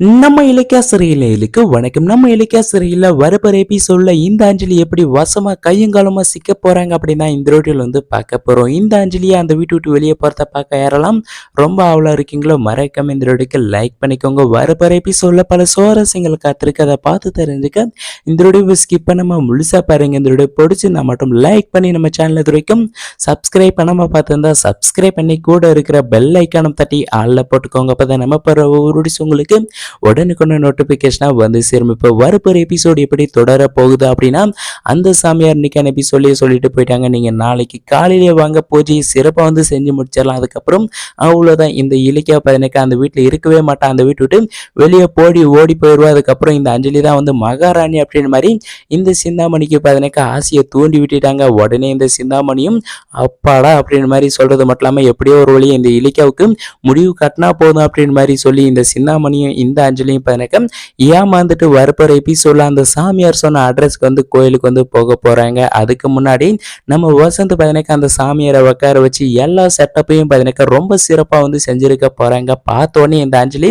நம்ம இலக்கிய சிறையிலுக்கு வணக்கம். நம்ம இலக்கியா சிறையில் வரப்போற எபிசோடில் இந்த அஞ்சலி எப்படி வசமாக கையங்காலமா சிக்க போகிறாங்க அப்படின்னா இந்த ரோட்டில் வந்து பார்க்க போகிறோம் இந்த அஞ்சலியை அந்த வீட்டு விட்டு வெளியே போகிறத பார்க்க யாரெல்லாம் ரொம்ப ஆவலாக இருக்கீங்களோ மறக்காம இந்த ரோடுக்கு லைக் பண்ணிக்கோங்க. வரப்போற எபிசோடில் பல சுவாரஸ்யங்கள் காத்திருக்கு. அதை பார்த்து தெரிஞ்சுக்க இந்த ரோடியை ஸ்கிப் பண்ணாமல் முழுசா பாருங்க. இந்த ரோடியை பிடிச்சி நான் மட்டும் லைக் பண்ணி நம்ம சேனல் துறைக்கும் சப்ஸ்கிரைப் பண்ணாமல் பார்த்துருந்தா சப்ஸ்கிரைப் பண்ணி கூட இருக்கிற பெல் ஐக்கானம் தட்டி ஆளில் போட்டுக்கோங்க. அப்பதான் நம்ம போகிற ஒவ்வொரு உங்களுக்கு உடனுக்குன்னு நோட்டிஃபிகேஷனாக வந்து சேரும். இப்போ வரப்போகிற எபிசோடு எப்படி தொடர போகுது அப்படின்னா அந்த சாமியார் இன்னைக்கான எபிசோட்லேயே சொல்லிட்டு போயிட்டாங்க. நீங்கள் நாளைக்கு காலையிலே வாங்க பூஜையை சிறப்பாக வந்து செஞ்சு முடிச்சிடலாம். அதுக்கப்புறம் அவ்வளோதான் இந்த இலக்கியா பதினெக்கு அந்த வீட்டில் இருக்கவே மாட்டான். அந்த வீட்டு விட்டு வெளியே போடி ஓடி போயிடுவா அதுக்கப்புறம் இந்த அஞ்சலி தான் வந்து மகாராணி அப்படின்னு மாதிரி இந்த சிந்தாமணிக்கு பதினெக்கு ஆசையை தூண்டி விட்டுட்டாங்க. உடனே இந்த சிந்தாமணியும் அப்பாடா அப்படின்னு மாதிரி சொல்றது மட்டும் இல்லாமல் எப்படியோ ஒரு வழியை இந்த இலக்கியாவுக்கு முடிவு கட்டினா போதும் அப்படின்னு மாதிரி சொல்லி இந்த சிந்தாமணியும் இந்த அஞ்சலியும் பதினக்க ஏமாந்துட்டு வரப்போற எபிசோட்ல அந்த சாமியார் சொன்ன அட்ரஸ்க்கு வந்து கோயிலுக்கு வந்து போக போறாங்க. அதுக்கு முன்னாடி நம்ம வசந்த் பதினக்க அந்த சாமியாரை உட்கார வச்சு எல்லா செட்டப்பையும் பதினக்க ரொம்ப சிறப்பா வந்து செஞ்சிருக்க போறாங்க. பார்த்தோன்னே இந்த அஞ்சலி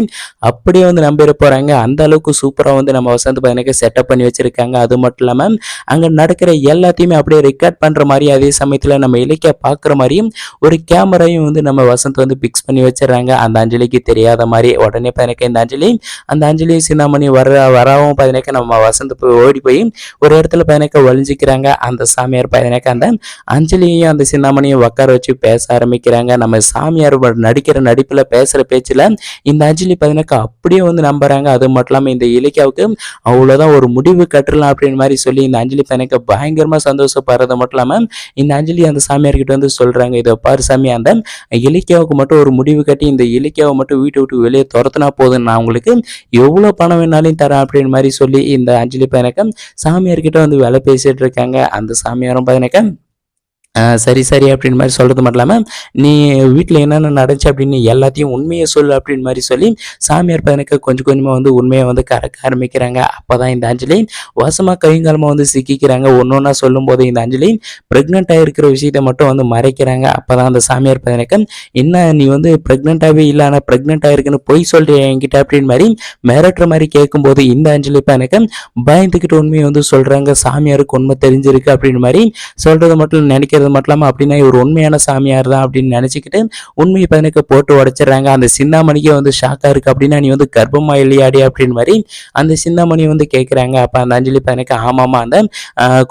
அப்படியே வந்து நம்பிட போறாங்க. அந்த அளவுக்கு சூப்பரா வந்து நம்ம வசந்த் பதினக்க செட்டப் பண்ணி வச்சிருக்காங்க. அது மட்டும் இல்லாம அங்க நடக்கிற எல்லாத்தையுமே அப்படியே ரெக்கார்ட் பண்ற மாதிரி அதே சமயத்துல நம்ம இலக்கிய பாக்குற மாதிரியும் ஒரு கேமராயும் வந்து நம்ம வசந்த் வந்து பிக்ஸ் பண்ணி வச்சிடறாங்க. அந்த அஞ்சலிக்கு தெரியாத மாதிரி உடனே பதினக்க இந்த அஞ்சலி அந்த அஞ்சலி சிந்தாமணி வர வரவும் பதினக்க நம்ம வசந்த போய் ஓடி போய் ஒரு இடத்துல பதினக்க ஒழிஞ்சிக்கிறாங்க அந்த சாமியார் பதினக்க அந்த அஞ்சலியையும் அந்த சிந்தாமணியும் உட்கார வச்சு பேச ஆரம்பிக்கிறாங்க. நம்ம சாமியார் நடிக்கிற நடிப்புல பேசுற பேச்சில் இந்த அஞ்சலி பதினக்க அப்படியே வந்து நம்புறாங்க. அது மட்டும் இல்லாமல் இந்த இலக்கியாவுக்கு அவ்வளோதான் ஒரு முடிவு கட்டலாம் அப்படின்னு மாதிரி சொல்லி இந்த அஞ்சலி பதினக்க பயங்கரமாக சந்தோஷப்படுறது மட்டும் இல்லாமல் இந்த அஞ்சலி அந்த சாமியார்கிட்ட வந்து சொல்றாங்க. இதை பாரு சாமி அந்த இலக்கியாவுக்கு மட்டும் ஒரு முடிவு கட்டி இந்த இலக்கியாவை மட்டும் வீட்டை விட்டு வெளியே துரத்துனா போதும். நான் உங்களுக்கு எவ்வளோ பணம் வேணாலும் தரேன் அப்படின்னு மாதிரி சொல்லி இந்த அஞ்சலி பையனக்க சாமியார்கிட்ட வந்து வேலை பேசிட்டு இருக்காங்க. அந்த சாமியாரும் பையனக்க சரி சரி அப்படின்னு மாதிரி சொல்கிறது மட்டும் இல்லாமல் நீ வீட்டில் என்னென்ன நடந்துச்சு அப்படின்னு எல்லாத்தையும் உண்மையை சொல்லு அப்படின்னு மாதிரி சொல்லி சாமியார் பையனுக்கு கொஞ்சம் கொஞ்சமாக வந்து உண்மையை வந்து கறக்க ஆரம்பிக்கிறாங்க. அப்போ தான் இந்த அஞ்சலி வசமாக கைங்காலமாக வந்து சிக்கிக்கிறாங்க. ஒன்று ஒன்றா சொல்லும்போது இந்த அஞ்சலி ப்ரெக்னெண்ட்டாக இருக்கிற விஷயத்தை மட்டும் வந்து மறைக்கிறாங்க. அப்போ தான் அந்த சாமியார் பையனுக்கு என்ன நீ வந்து ப்ரெக்னெண்ட்டாகவே இல்லை ஆனால் ப்ரெக்னெண்ட்டாக இருக்குன்னு பொய் சொல்றியா என்கிட்ட அப்படின்னு மாதிரி மிரட்டுற மாதிரி கேட்கும்போது இந்த அஞ்சலி பையனுக்கு பயந்துக்கிட்டு உண்மையை வந்து சொல்கிறாங்க சாமியாருக்கு உண்மை தெரிஞ்சிருக்கு அப்படின்னு மாதிரி சொல்கிறது மட்டும் நினைக்கிறது மட்டும் இல்லாமல் அப்படின்னா இவர் உண்மையான சாமியார் தான் அப்படின்னு நினச்சிக்கிட்டு உண்மையை பதினக்க போட்டு உடைச்சிடுறாங்க. அந்த சிந்தாமணிக்கே வந்து ஷாக்காக இருக்குது அப்படின்னா நீ வந்து கர்ப்பமா இல்லையாடி? அப்படின்னு மாதிரி அந்த சிந்தாமணி வந்து கேட்குறாங்க அப்போ அந்த அஞ்சலி பதினக்கு ஆமாம்மா அந்த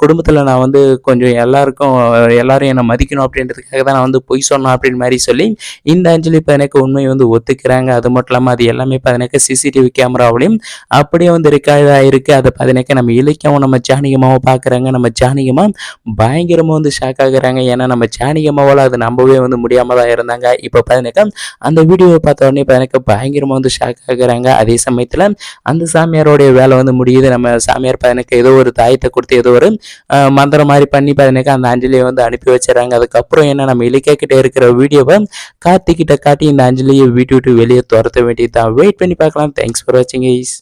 குடும்பத்தில் நான் வந்து கொஞ்சம் எல்லாருக்கும் எல்லாரும் என்னை மதிக்கணும் அப்படின்றதுக்காக தான் நான் வந்து பொய் சொன்னேன் அப்படின்னு மாதிரி சொல்லி இந்த அஞ்சலி பதினக்கு உண்மையை வந்து ஒத்துக்கிறாங்க. அது மட்டும் இல்லாமல் அது எல்லாமே பதினக்கு சிசிடிவி கேமராவிலையும் அப்படியே வந்து ரெக்கார்டாக இருக்குது அதை பதினக்கு நம்ம இலக்கியமும் நம்ம ஜானகியமாவும் பார்க்குறாங்க. நம்ம ஜானகியமாக பயங்கரமாக வந்து ஷாக்காக இருக்கிறாங்க ஏன்னா நம்ம ஜானகியமாவால் அது நம்பவே வந்து முடியாமல் தான் இருந்தாங்க. இப்போ பதினக்க அந்த வீடியோவை பார்த்த உடனே பதினக்க பயங்கரமாக வந்து ஷாக் ஆகுறாங்க. அதே சமயத்தில் அந்த சாமியாரோடைய வேலை வந்து முடியுது. நம்ம சாமியார் பதினக்கு ஏதோ ஒரு தாயத்தை கொடுத்து ஏதோ ஒரு மந்திரம் மாதிரி பண்ணி பதினக்க அந்த அஞ்சலியை வந்து அனுப்பி வச்சிடறாங்க. அதுக்கப்புறம் என்ன நம்ம இலக்கிய கிட்ட இருக்கிற வீடியோவை கார்த்திகிட்ட காட்டி இந்த அஞ்சலியை வீட்டு விட்டு வெளியே துரத்த வேண்டியது தான் வெயிட் பண்ணி பார்க்கலாம். தேங்க்ஸ் ஃபார் வாட்சிங் ஐஸ்